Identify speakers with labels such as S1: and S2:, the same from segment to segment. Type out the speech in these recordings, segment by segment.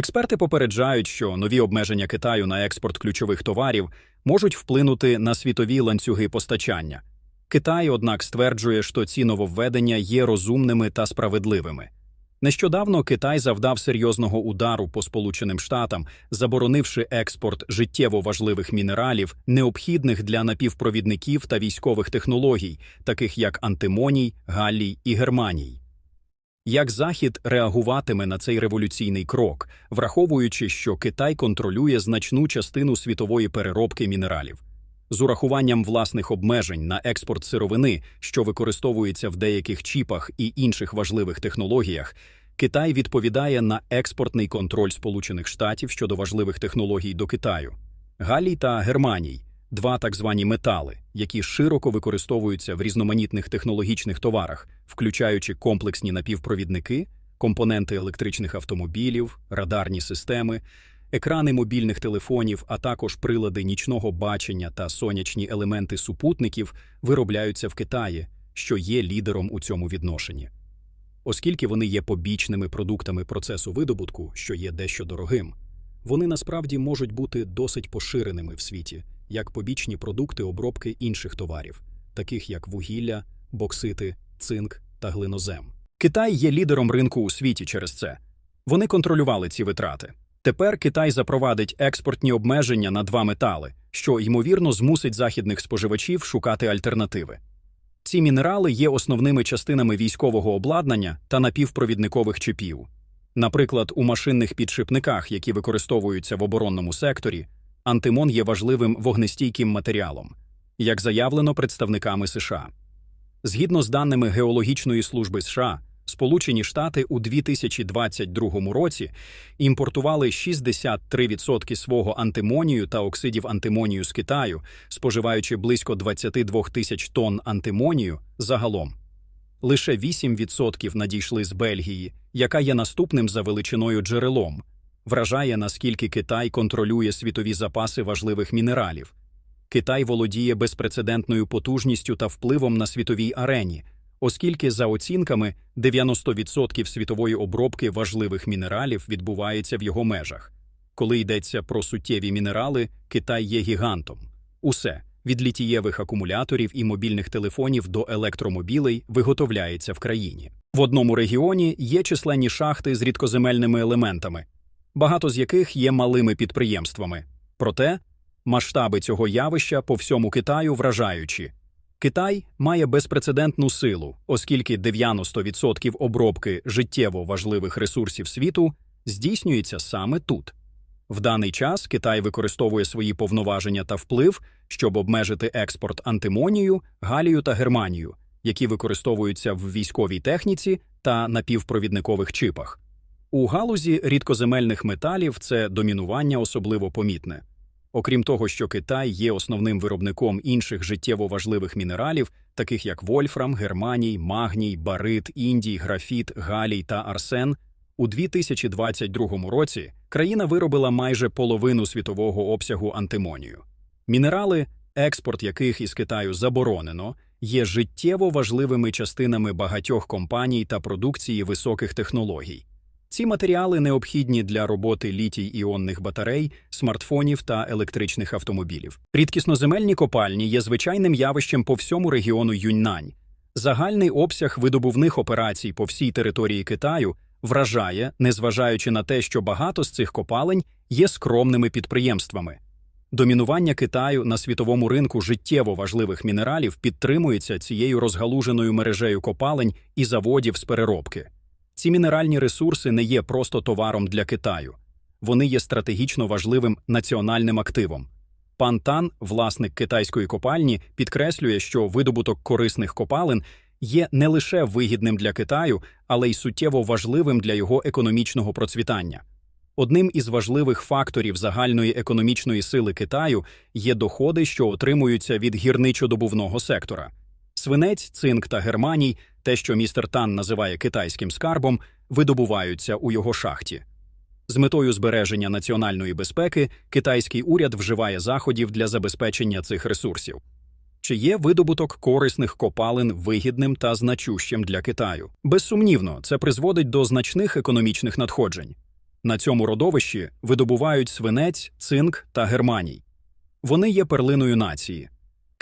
S1: Експерти попереджають, що нові обмеження Китаю на експорт ключових товарів можуть вплинути на світові ланцюги постачання. Китай, однак, стверджує, що ці нововведення є розумними та справедливими. Нещодавно Китай завдав серйозного удару по Сполученим Штатам, заборонивши експорт життєво важливих мінералів, необхідних для напівпровідників та військових технологій, таких як антимоній, галлій і германій. Як Захід реагуватиме на цей революційний крок, враховуючи, що Китай контролює значну частину світової переробки мінералів? З урахуванням власних обмежень на експорт сировини, що використовується в деяких чіпах і інших важливих технологіях, Китай відповідає на експортний контроль Сполучених Штатів щодо важливих технологій до Китаю. Галій та германій два так звані метали, які широко використовуються в різноманітних технологічних товарах, включаючи комплексні напівпровідники, компоненти електричних автомобілів, радарні системи, екрани мобільних телефонів, а також прилади нічного бачення та сонячні елементи супутників виробляються в Китаї, що є лідером у цьому відношенні. Оскільки вони є побічними продуктами процесу видобутку, що є дещо дорогим, вони насправді можуть бути досить поширеними в світі, як побічні продукти обробки інших товарів, таких як вугілля, боксити, цинк та глинозем. Китай є лідером ринку у світі через це. Вони контролювали ці витрати. Тепер Китай запровадить експортні обмеження на два метали, що ймовірно змусить західних споживачів шукати альтернативи. Ці мінерали є основними частинами військового обладнання та напівпровідникових чипів. Наприклад, у машинних підшипниках, які використовуються в оборонному секторі, антимон є важливим вогнестійким матеріалом, як заявлено представниками США. Згідно з даними Геологічної служби США, Сполучені Штати у 2022 році імпортували 63% свого антимонію та оксидів антимонію з Китаю, споживаючи близько 22 тисяч тонн антимонію загалом. Лише 8% надійшли з Бельгії, яка є наступним за величиною джерелом. Вражає, наскільки Китай контролює світові запаси важливих мінералів. Китай володіє безпрецедентною потужністю та впливом на світовій арені, оскільки, за оцінками, 90% світової обробки важливих мінералів відбувається в його межах. Коли йдеться про суттєві мінерали, Китай є гігантом. Усе від літієвих акумуляторів і мобільних телефонів до електромобілей виготовляється в країні. В одному регіоні є численні шахти з рідкоземельними елементами, багато з яких є малими підприємствами. Проте масштаби цього явища по всьому Китаю вражаючі. Китай має безпрецедентну силу, оскільки 90% обробки життєво важливих ресурсів світу здійснюється саме тут. В даний час Китай використовує свої повноваження та вплив, щоб обмежити експорт антимонію, галію та германію, які використовуються в військовій техніці та напівпровідникових чипах. У галузі рідкоземельних металів це домінування особливо помітне. Окрім того, що Китай є основним виробником інших життєво важливих мінералів, таких як вольфрам, германій, магній, барит, індій, графіт, галій та арсен, у 2022 році країна виробила майже половину світового обсягу антимонію. Мінерали, експорт яких із Китаю заборонено, є життєво важливими частинами багатьох компаній та продукції високих технологій. Ці матеріали необхідні для роботи літій іонних батарей, смартфонів та електричних автомобілів. Рідкісноземельні копальні є звичайним явищем по всьому регіону Юньнань. Загальний обсяг видобувних операцій по всій території Китаю вражає, незважаючи на те, що багато з цих копалень є скромними підприємствами. Домінування Китаю на світовому ринку життєво важливих мінералів підтримується цією розгалуженою мережею копалень і заводів з переробки. Ці мінеральні ресурси не є просто товаром для Китаю, вони є стратегічно важливим національним активом. Пан Тан, власник китайської копальні, підкреслює, що видобуток корисних копалин є не лише вигідним для Китаю, але й суттєво важливим для його економічного процвітання. Одним із важливих факторів загальної економічної сили Китаю є доходи, що отримуються від гірничодобувного сектора. Свинець, цинк та германій, те, що містер Тан називає китайським скарбом, видобуваються у його шахті. З метою збереження національної безпеки китайський уряд вживає заходів для забезпечення цих ресурсів. Чи є видобуток корисних копалин вигідним та значущим для Китаю? Безсумнівно, це призводить до значних економічних надходжень. На цьому родовищі видобувають свинець, цинк та германій. Вони є перлиною нації.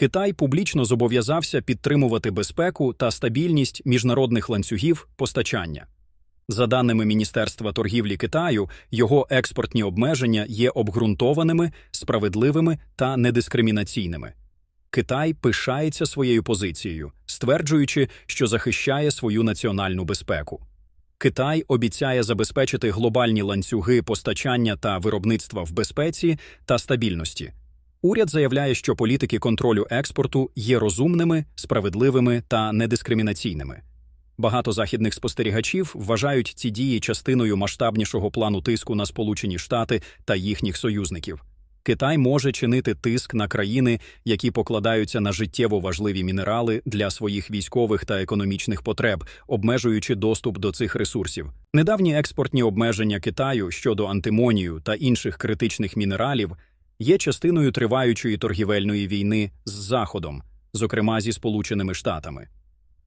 S1: Китай публічно зобов'язався підтримувати безпеку та стабільність міжнародних ланцюгів постачання. За даними Міністерства торгівлі Китаю, його експортні обмеження є обґрунтованими, справедливими та недискримінаційними. Китай пишається своєю позицією, стверджуючи, що захищає свою національну безпеку. Китай обіцяє забезпечити глобальні ланцюги постачання та виробництва в безпеці та стабільності. Уряд заявляє, що політики контролю експорту є розумними, справедливими та недискримінаційними. Багато західних спостерігачів вважають ці дії частиною масштабнішого плану тиску на Сполучені Штати та їхніх союзників. Китай може чинити тиск на країни, які покладаються на життєво важливі мінерали для своїх військових та економічних потреб, обмежуючи доступ до цих ресурсів. Недавні експортні обмеження Китаю щодо антимонію та інших критичних мінералів є частиною триваючої торгівельної війни з Заходом, зокрема зі Сполученими Штатами.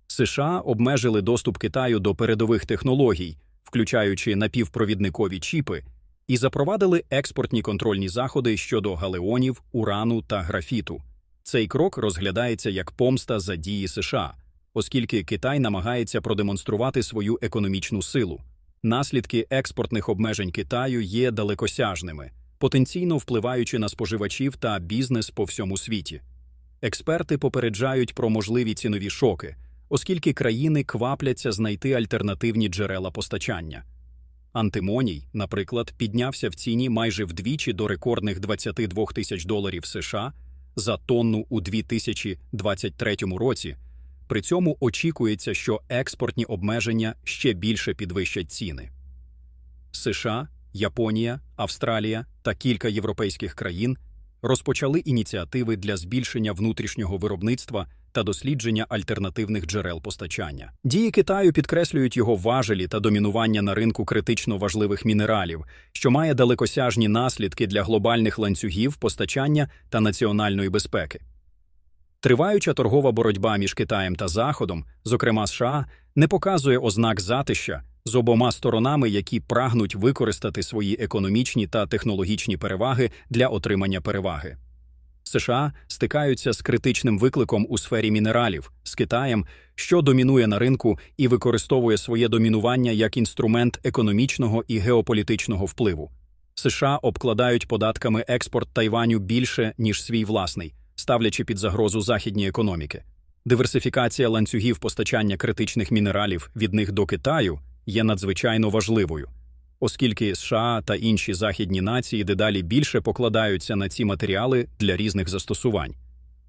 S1: США обмежили доступ Китаю до передових технологій, включаючи напівпровідникові чіпи, і запровадили експортні контрольні заходи щодо галеонів, урану та графіту. Цей крок розглядається як помста за дії США, оскільки Китай намагається продемонструвати свою економічну силу. Наслідки експортних обмежень Китаю є далекосяжними, потенційно впливаючи на споживачів та бізнес по всьому світі. Експерти попереджають про можливі цінові шоки, оскільки країни квапляться знайти альтернативні джерела постачання. Антимоній, наприклад, піднявся в ціні майже вдвічі до рекордних 22 тисяч доларів США за тонну у 2023 році. При цьому очікується, що експортні обмеження ще більше підвищать ціни. США, Японія, Австралія та кілька європейських країн розпочали ініціативи для збільшення внутрішнього виробництва та дослідження альтернативних джерел постачання. Дії Китаю підкреслюють його важелі та домінування на ринку критично важливих мінералів, що має далекосяжні наслідки для глобальних ланцюгів постачання та національної безпеки. Триваюча торгова боротьба між Китаєм та Заходом, зокрема США, не показує ознак затища з обома сторонами, які прагнуть використати свої економічні та технологічні переваги для отримання переваги. США стикаються з критичним викликом у сфері мінералів з Китаєм, що домінує на ринку і використовує своє домінування як інструмент економічного і геополітичного впливу. США обкладають податками експорт Тайваню більше ніж свій власний, ставлячи під загрозу західні економіки. Диверсифікація ланцюгів постачання критичних мінералів від них до Китаю є надзвичайно важливою оскільки США та інші західні нації дедалі більше покладаються на ці матеріали для різних застосувань.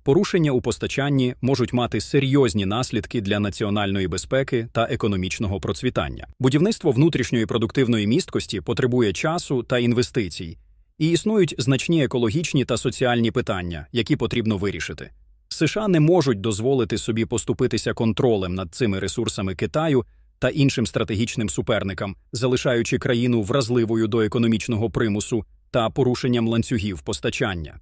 S1: Порушення у постачанні можуть мати серйозні наслідки для національної безпеки та економічного процвітання. Будівництво внутрішньої продуктивної місткості потребує часу та інвестицій, і існують значні екологічні та соціальні питання, які потрібно вирішити. США не можуть дозволити собі поступитися контролем над цими ресурсами Китаю та іншим стратегічним суперникам, залишаючи країну вразливою до економічного примусу та порушенням ланцюгів постачання.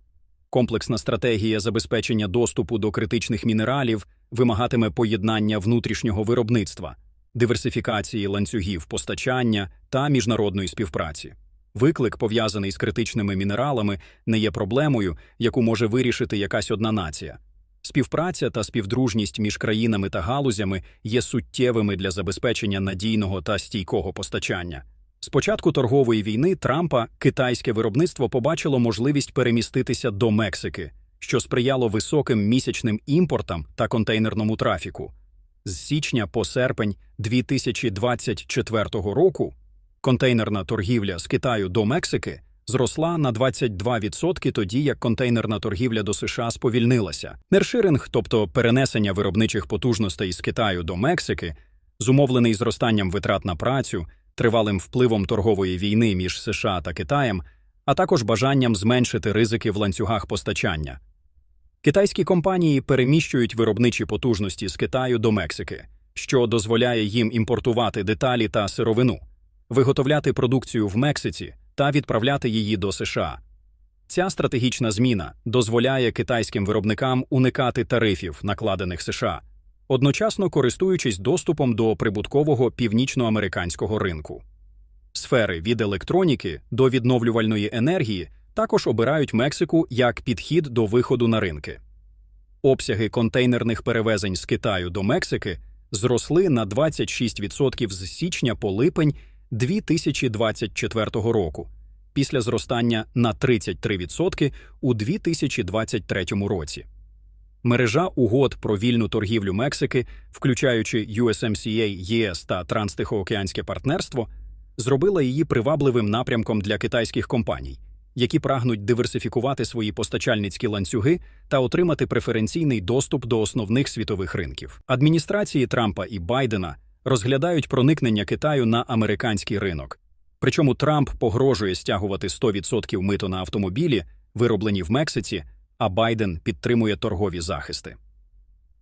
S1: Комплексна стратегія забезпечення доступу до критичних мінералів вимагатиме поєднання внутрішнього виробництва, диверсифікації ланцюгів постачання та міжнародної співпраці. Виклик, пов'язаний з критичними мінералами, не є проблемою, яку може вирішити якась одна нація. Співпраця та співдружність між країнами та галузями є суттєвими для забезпечення надійного та стійкого постачання. З початку торгової війни Трампа китайське виробництво побачило можливість переміститися до Мексики, що сприяло високим місячним імпортам та контейнерному трафіку. З січня по серпень 2024 року контейнерна торгівля з Китаю до Мексики зросла на 22% тоді, як контейнерна торгівля до США сповільнилася. Нерширинг, тобто перенесення виробничих потужностей з Китаю до Мексики, зумовлений зростанням витрат на працю, тривалим впливом торгової війни між США та Китаєм, а також бажанням зменшити ризики в ланцюгах постачання. Китайські компанії переміщують виробничі потужності з Китаю до Мексики, що дозволяє їм імпортувати деталі та сировину, виготовляти продукцію в Мексиці та відправляти її до США. Ця стратегічна зміна дозволяє китайським виробникам уникати тарифів, накладених США, одночасно користуючись доступом до прибуткового північноамериканського ринку. Сфери від електроніки до відновлювальної енергії також обирають Мексику як підхід до виходу на ринки. Обсяги контейнерних перевезень з Китаю до Мексики зросли на 26% з січня по липень 2024 року, після зростання на 33% у 2023 році. Мережа угод про вільну торгівлю Мексики, включаючи USMCA, ЄС та Транстихоокеанське партнерство, зробила її привабливим напрямком для китайських компаній, які прагнуть диверсифікувати свої постачальницькі ланцюги та отримати преференційний доступ до основних світових ринків. Адміністрації Трампа і Байдена розглядають проникнення Китаю на американський ринок. Причому Трамп погрожує стягувати 100% мито на автомобілі, вироблені в Мексиці, а Байден підтримує торгові захисти.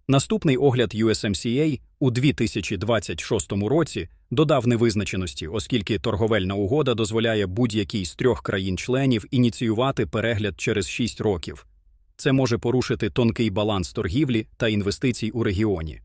S1: Наступний огляд USMCA у 2026 році додав невизначеності, оскільки торговельна угода дозволяє будь-якій з трьох країн-членів ініціювати перегляд через 6 років. Це може порушити тонкий баланс торгівлі та інвестицій у регіоні.